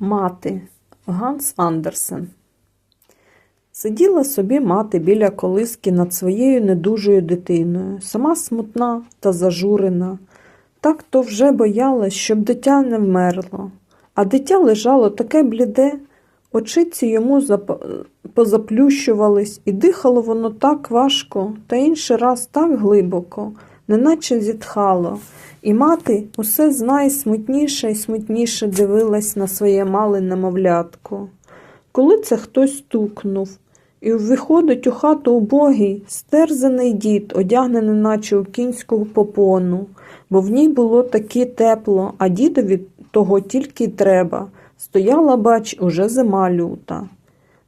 Мати Ганс Андерсен. Сиділа собі мати біля колиски над своєю недужою дитиною, сама смутна та зажурена. Так то вже боялась, щоб дитя не вмерло. А дитя лежало таке бліде, очиці йому зап- позаплющувались, і дихало воно так важко, та інший раз так глибоко, неначе зітхало. І мати усе знай смутніше і смутніше дивилась на своє мале немовлятко. Коли це хтось стукнув, і виходить у хату убогий, стерзаний дід, одягнений наче у кінську попону, бо в ній було таки тепло, а дідові того тільки й треба. Стояла, бач, уже зима люта.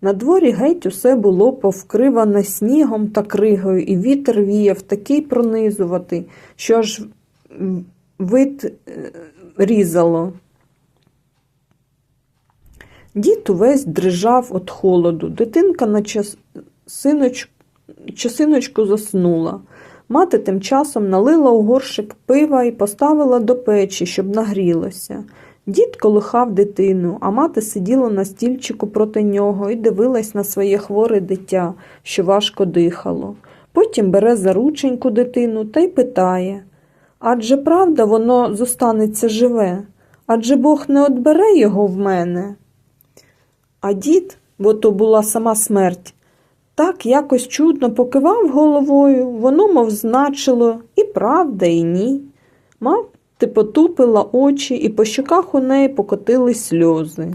На дворі геть усе було повкриване снігом та кригою, і вітер віяв такий пронизуватий, що аж вид е, різало. Дід увесь дрижав від холоду. Дитинка на час... синоч... часиночку заснула. Мати тим часом налила у горшик пива і поставила до печі, щоб нагрілося. Дід колихав дитину, а мати сиділа на стільчику проти нього і дивилась на своє хворе дитя, що важко дихало. Потім бере за рученьку дитину та й питає Адже правда воно зостанеться живе? Адже Бог не одбере його в мене. А дід, бо то була сама смерть, так якось чудно покивав головою, воно, мов значило, і правда, і ні. Мати потупила очі, і по щоках у неї покотились сльози.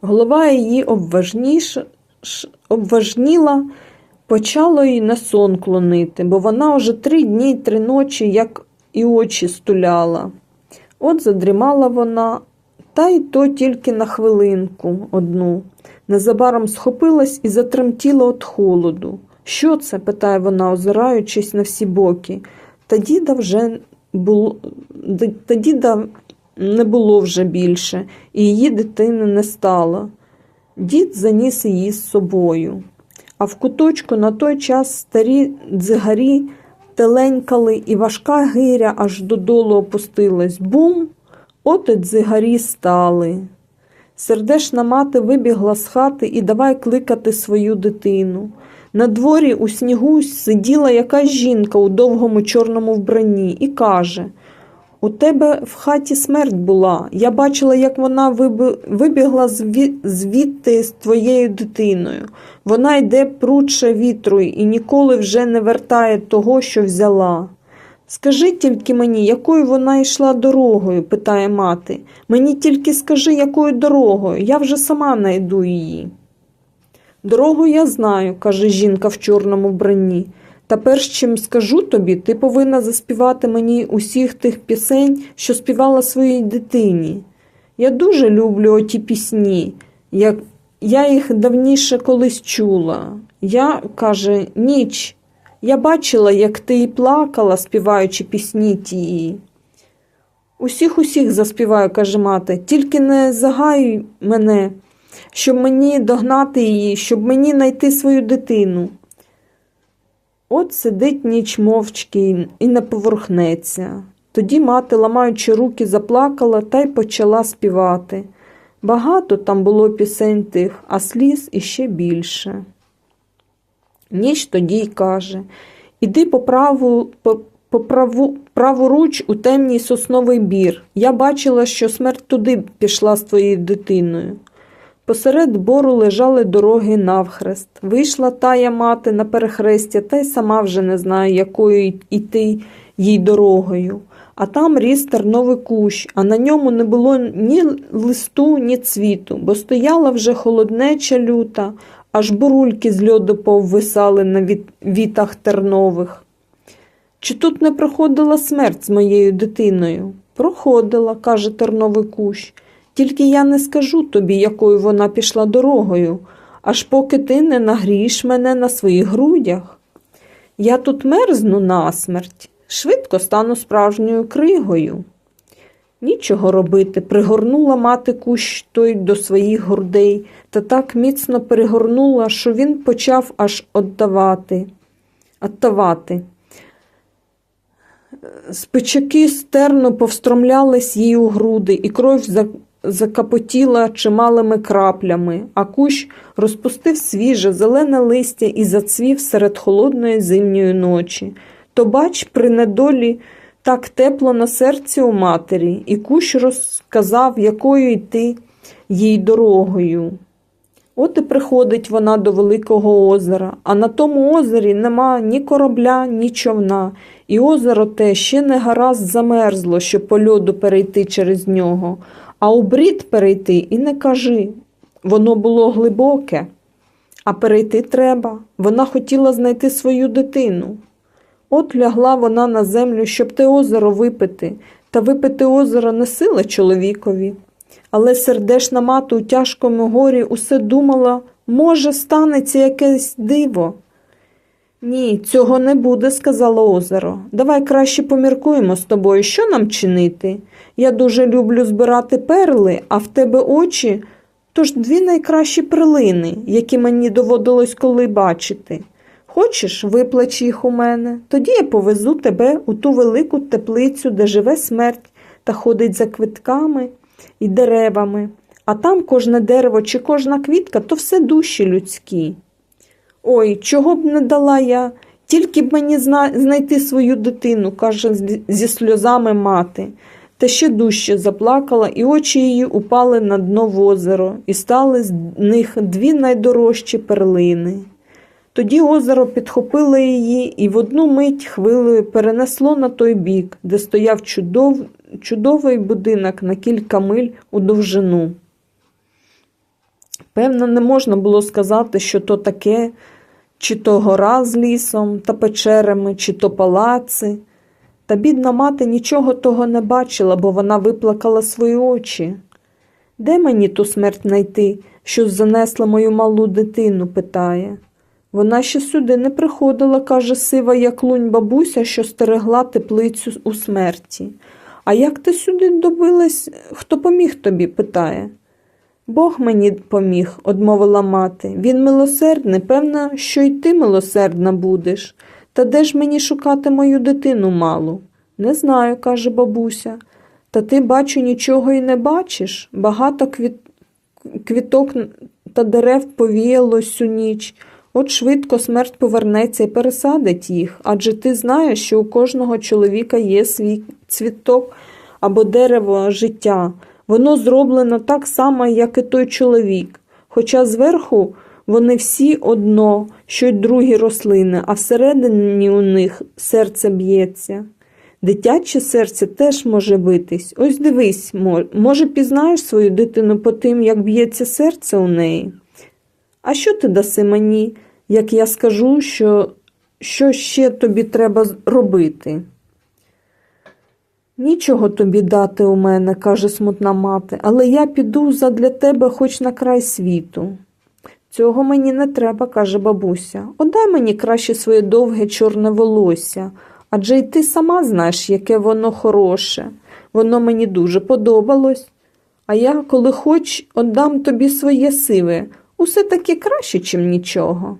Голова її обважніш... обважніла, почало їй на сон клонити, бо вона уже три дні й три ночі, як і очі стуляла. От задрімала вона, та й то тільки на хвилинку одну. Незабаром схопилась і затремтіла від холоду. Що це? питає вона, озираючись на всі боки. Та діда вже було, та діда не було вже більше, і її дитини не стало. Дід заніс її з собою. А в куточку на той час старі дзигарі теленькали, і важка гиря аж додолу опустилась. Бум! От і дзигарі стали. Сердешна мати вибігла з хати і давай кликати свою дитину. На дворі у снігу сиділа якась жінка у довгому чорному вбранні і каже У тебе в хаті смерть була. Я бачила, як вона вибігла звідти з твоєю дитиною. Вона йде пруче вітру і ніколи вже не вертає того, що взяла. Скажи тільки мені, якою вона йшла дорогою, питає мати. Мені тільки скажи, якою дорогою, я вже сама найду її. Дорогу я знаю, каже жінка в чорному вбранні. Та перш чим скажу тобі, ти повинна заспівати мені усіх тих пісень, що співала своїй дитині. Я дуже люблю оті пісні, як я їх давніше колись чула. Я, каже, ніч. Я бачила, як ти і плакала, співаючи пісні тії. Усіх усіх заспіваю, каже мати, тільки не загай мене, щоб мені догнати її, щоб мені знайти свою дитину. От сидить ніч мовчки і не поворухнеться. Тоді мати, ламаючи руки, заплакала та й почала співати. Багато там було пісень тих, а сліз іще більше. Ніч тоді й каже Іди по праву, по, по праву, праву руч у темній сосновий бір. Я бачила, що смерть туди пішла з твоєю дитиною. Посеред бору лежали дороги навхрест. Вийшла тая мати на перехрестя, та й сама вже не знає, якою й- іти їй дорогою. А там ріс терновий кущ, а на ньому не було ні листу, ні цвіту, бо стояла вже холоднеча люта, аж бурульки з льоду повисали на вітах тернових. Чи тут не проходила смерть з моєю дитиною? Проходила, каже терновий кущ. Тільки я не скажу тобі, якою вона пішла дорогою, аж поки ти не нагрієш мене на своїх грудях. Я тут мерзну насмерть, швидко стану справжньою кригою. Нічого робити, пригорнула мати кущ той до своїх грудей та так міцно перегорнула, що він почав аж віддавати. Оттавати. Спичаки стерно повстромлялись їй у груди, і кров закапотіла чималими краплями, а кущ розпустив свіже зелене листя і зацвів серед холодної зимньої ночі. То бач, при недолі так тепло на серці у матері, і кущ розказав, якою йти їй дорогою. От і приходить вона до великого озера, а на тому озері нема ні корабля, ні човна, і озеро те ще не гаразд замерзло, щоб по льоду перейти через нього, а у брід перейти і не кажи. Воно було глибоке, а перейти треба. Вона хотіла знайти свою дитину. От лягла вона на землю, щоб те озеро випити, та випити озеро не сила чоловікові. Але сердешна мати у тяжкому горі усе думала, може, станеться якесь диво. Ні, цього не буде, сказало озеро. Давай краще поміркуємо з тобою, що нам чинити. Я дуже люблю збирати перли, а в тебе очі тож дві найкращі перлини, які мені доводилось коли бачити. Хочеш, виплач їх у мене, тоді я повезу тебе у ту велику теплицю, де живе смерть та ходить за квитками і деревами, а там кожне дерево чи кожна квітка то все душі людські. Ой, чого б не дала я, тільки б мені зна- знайти свою дитину, каже зі сльозами мати. Та ще дужче заплакала, і очі її упали на дно в озеро, і стали з них дві найдорожчі перлини. Тоді озеро підхопило її і в одну мить хвилею перенесло на той бік, де стояв чудов... чудовий будинок на кілька миль у довжину. Певно, не можна було сказати, що то таке, чи то гора з лісом та печерами, чи то палаци. Та бідна мати нічого того не бачила, бо вона виплакала свої очі. Де мені ту смерть знайти, що занесла мою малу дитину? питає. Вона ще сюди не приходила, каже сива, як лунь бабуся, що стерегла теплицю у смерті. А як ти сюди добилась? Хто поміг тобі? питає. Бог мені поміг, одмовила мати. Він милосердний, певно, що й ти милосердна будеш. Та де ж мені шукати мою дитину малу? Не знаю, каже бабуся. Та ти, бачу, нічого й не бачиш. Багато квіт... квіток та дерев повіяло всю ніч. От швидко смерть повернеться і пересадить їх, адже ти знаєш, що у кожного чоловіка є свій цвіток або дерево життя. Воно зроблено так само, як і той чоловік, хоча зверху вони всі одно, що й другі рослини, а всередині у них серце б'ється. Дитяче серце теж може битись. Ось дивись, мо- може, пізнаєш свою дитину по тим, як б'ється серце у неї. А що ти даси мені, як я скажу, що, що ще тобі треба робити? Нічого тобі дати у мене, каже смутна мати, але я піду задля тебе хоч на край світу. Цього мені не треба, каже бабуся. Отдай мені краще своє довге чорне волосся, адже й ти сама знаєш, яке воно хороше. Воно мені дуже подобалось. А я, коли хоч, отдам тобі своє сиве, усе таки краще, чим нічого.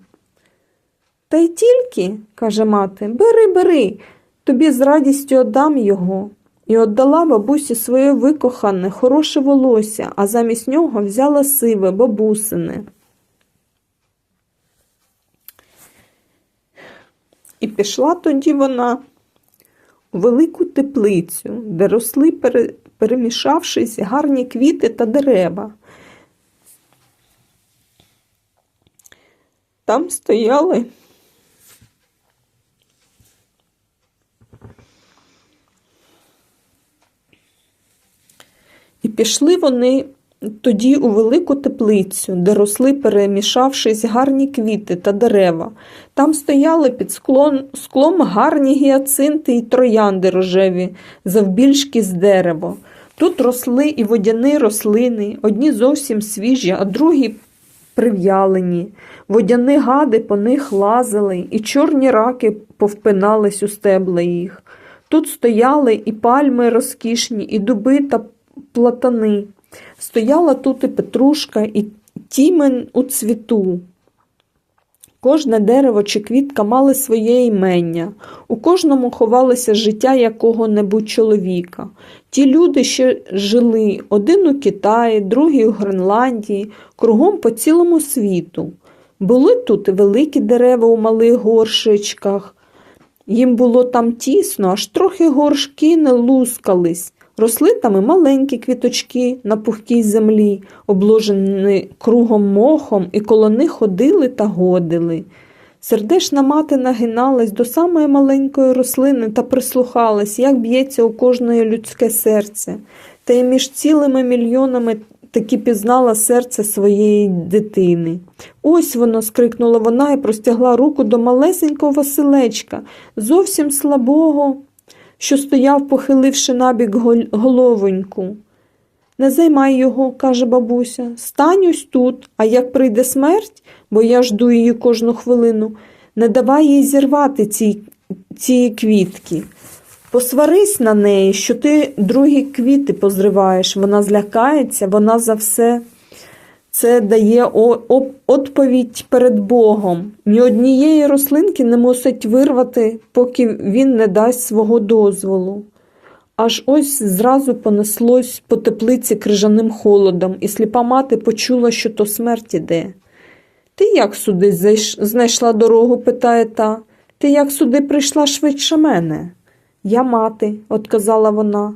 Та й тільки, каже мати, бери, бери, тобі з радістю отдам його. І отдала бабусі своє викохане, хороше волосся, а замість нього взяла сиве, бабусине. І пішла тоді вона у велику теплицю, де росли, перемішавшись, гарні квіти та дерева. Там стояли І пішли вони тоді у велику теплицю, де росли, перемішавшись, гарні квіти та дерева. Там стояли під склон, склом гарні гіацинти і троянди рожеві, завбільшки з дерева. Тут росли і водяні рослини, одні зовсім свіжі, а другі прив'ялені. Водяні гади по них лазили, і чорні раки повпинались у стебла їх. Тут стояли і пальми розкішні, і дуби та платани. Стояла тут і петрушка, і тімен у цвіту. Кожне дерево чи квітка мали своє імення, у кожному ховалося життя якого-небудь чоловіка. Ті люди ще жили один у Китаї, другий у Гренландії, кругом по цілому світу. Були тут великі дерева у малих горшечках. Їм було там тісно, аж трохи горшки не лускались. Росли там і маленькі квіточки на пухкій землі, обложені кругом мохом, і коло них ходили та годили. Сердешна мати нагиналась до самої маленької рослини та прислухалась, як б'ється у кожної людське серце, та й між цілими мільйонами таки пізнала серце своєї дитини. Ось воно, скрикнула вона і простягла руку до малесенького Василечка, зовсім слабого, що стояв, похиливши набік гол- головоньку. Не займай його, каже бабуся, стань ось тут, а як прийде смерть, бо я жду її кожну хвилину, не давай їй зірвати ці, ці квітки. Посварись на неї, що ти другі квіти позриваєш. Вона злякається, вона за все це дає відповідь перед Богом. Ні однієї рослинки не мусить вирвати, поки він не дасть свого дозволу. Аж ось зразу понеслось по теплиці крижаним холодом, і сліпа мати почула, що то смерть іде. Ти як сюди знайшла дорогу? питає та. Ти як сюди прийшла швидше мене? Я мати, отказала вона,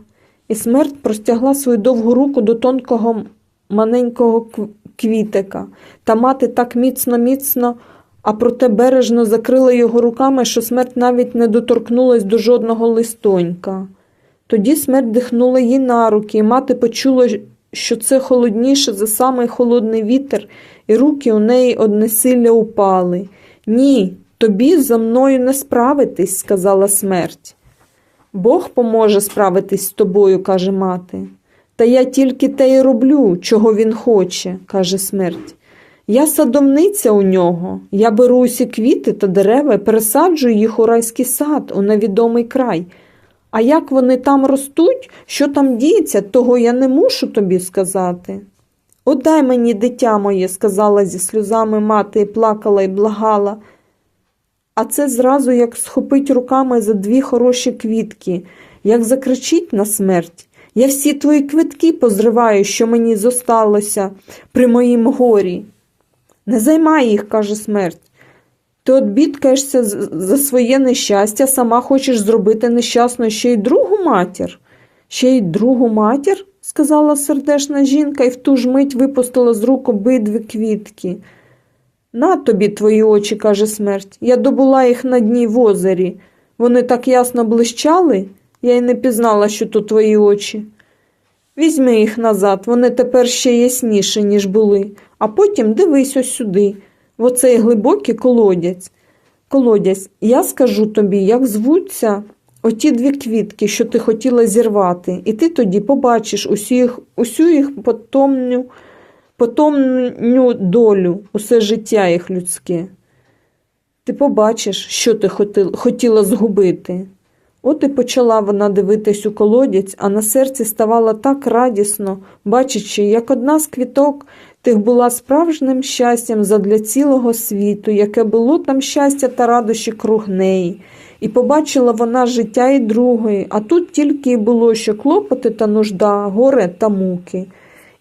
і смерть простягла свою довгу руку до тонкого маленького квітика, та мати так міцно, міцно, а проте бережно закрила його руками, що смерть навіть не доторкнулась до жодного листонька. Тоді смерть дихнула їй на руки, і мати почула, що це холодніше за самий холодний вітер, і руки у неї однесилля упали. Ні, тобі за мною не справитись, сказала смерть. Бог поможе справитись з тобою, каже мати. Та я тільки те й роблю, чого він хоче, каже смерть. Я садовниця у нього. Я беру усі квіти та дерева і пересаджую їх у райський сад, у невідомий край. А як вони там ростуть, що там діється, того я не мушу тобі сказати. Отдай мені, дитя моє, сказала зі сльозами мати і плакала і благала. А це зразу як схопить руками за дві хороші квітки, як закричить на смерть. Я всі твої квитки позриваю, що мені зосталося при моїм горі. Не займай їх, каже смерть. Ти от бідкаєшся за своє нещастя, сама хочеш зробити нещасною ще й другу матір. Ще й другу матір, сказала сердешна жінка і в ту ж мить випустила з рук обидві квітки. На тобі твої очі, каже смерть. Я добула їх на дні в озері. Вони так ясно блищали, я й не пізнала, що то твої очі. Візьми їх назад, вони тепер ще ясніші, ніж були, а потім дивись ось сюди, в оцей глибокий колодязь. Колодязь, я скажу тобі, як звуться оті дві квітки, що ти хотіла зірвати, і ти тоді побачиш усю їх, усю їх потомню, потомню долю, усе життя їх людське. Ти побачиш, що ти хотіла згубити. От і почала вона дивитись у колодязь, а на серці ставало так радісно, бачачи, як одна з квіток тих була справжнім щастям задля цілого світу, яке було там щастя та радощі круг неї. І побачила вона життя і другої, а тут тільки й було, що клопоти та нужда, горе та муки.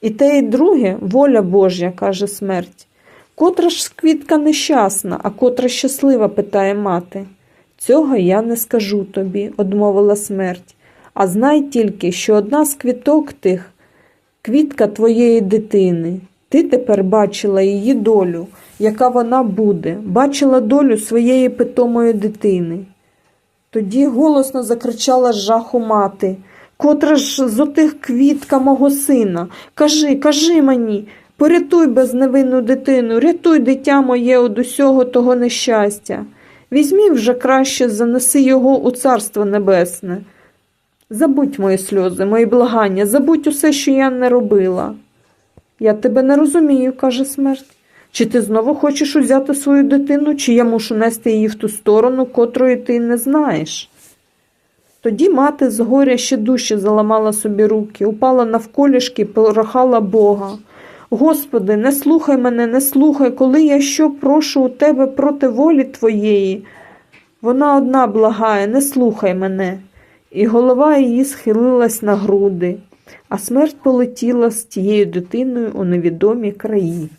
І те, і друге воля Божя, каже смерть. Котра ж квітка нещасна, а котра щаслива, питає мати. Цього я не скажу тобі, одмовила смерть. А знай тільки, що одна з квіток тих квітка твоєї дитини. Ти тепер бачила її долю, яка вона буде, бачила долю своєї питомої дитини. Тоді голосно закричала з жаху мати. Котра ж з отих квітка мого сина? Кажи, кажи мені, порятуй безневинну дитину, рятуй дитя моє од усього того нещастя. Візьмі вже краще, занеси його у царство небесне. Забудь мої сльози, мої благання, забудь усе, що я не робила. Я тебе не розумію, каже смерть. Чи ти знову хочеш узяти свою дитину, чи я мушу нести її в ту сторону, котрої ти не знаєш? Тоді мати з горя ще дужче заламала собі руки, упала навколішки і порахала Бога. Господи, не слухай мене, не слухай, коли я що прошу у тебе проти волі твоєї. Вона одна благає, не слухай мене. І голова її схилилась на груди, а смерть полетіла з тією дитиною у невідомі краї.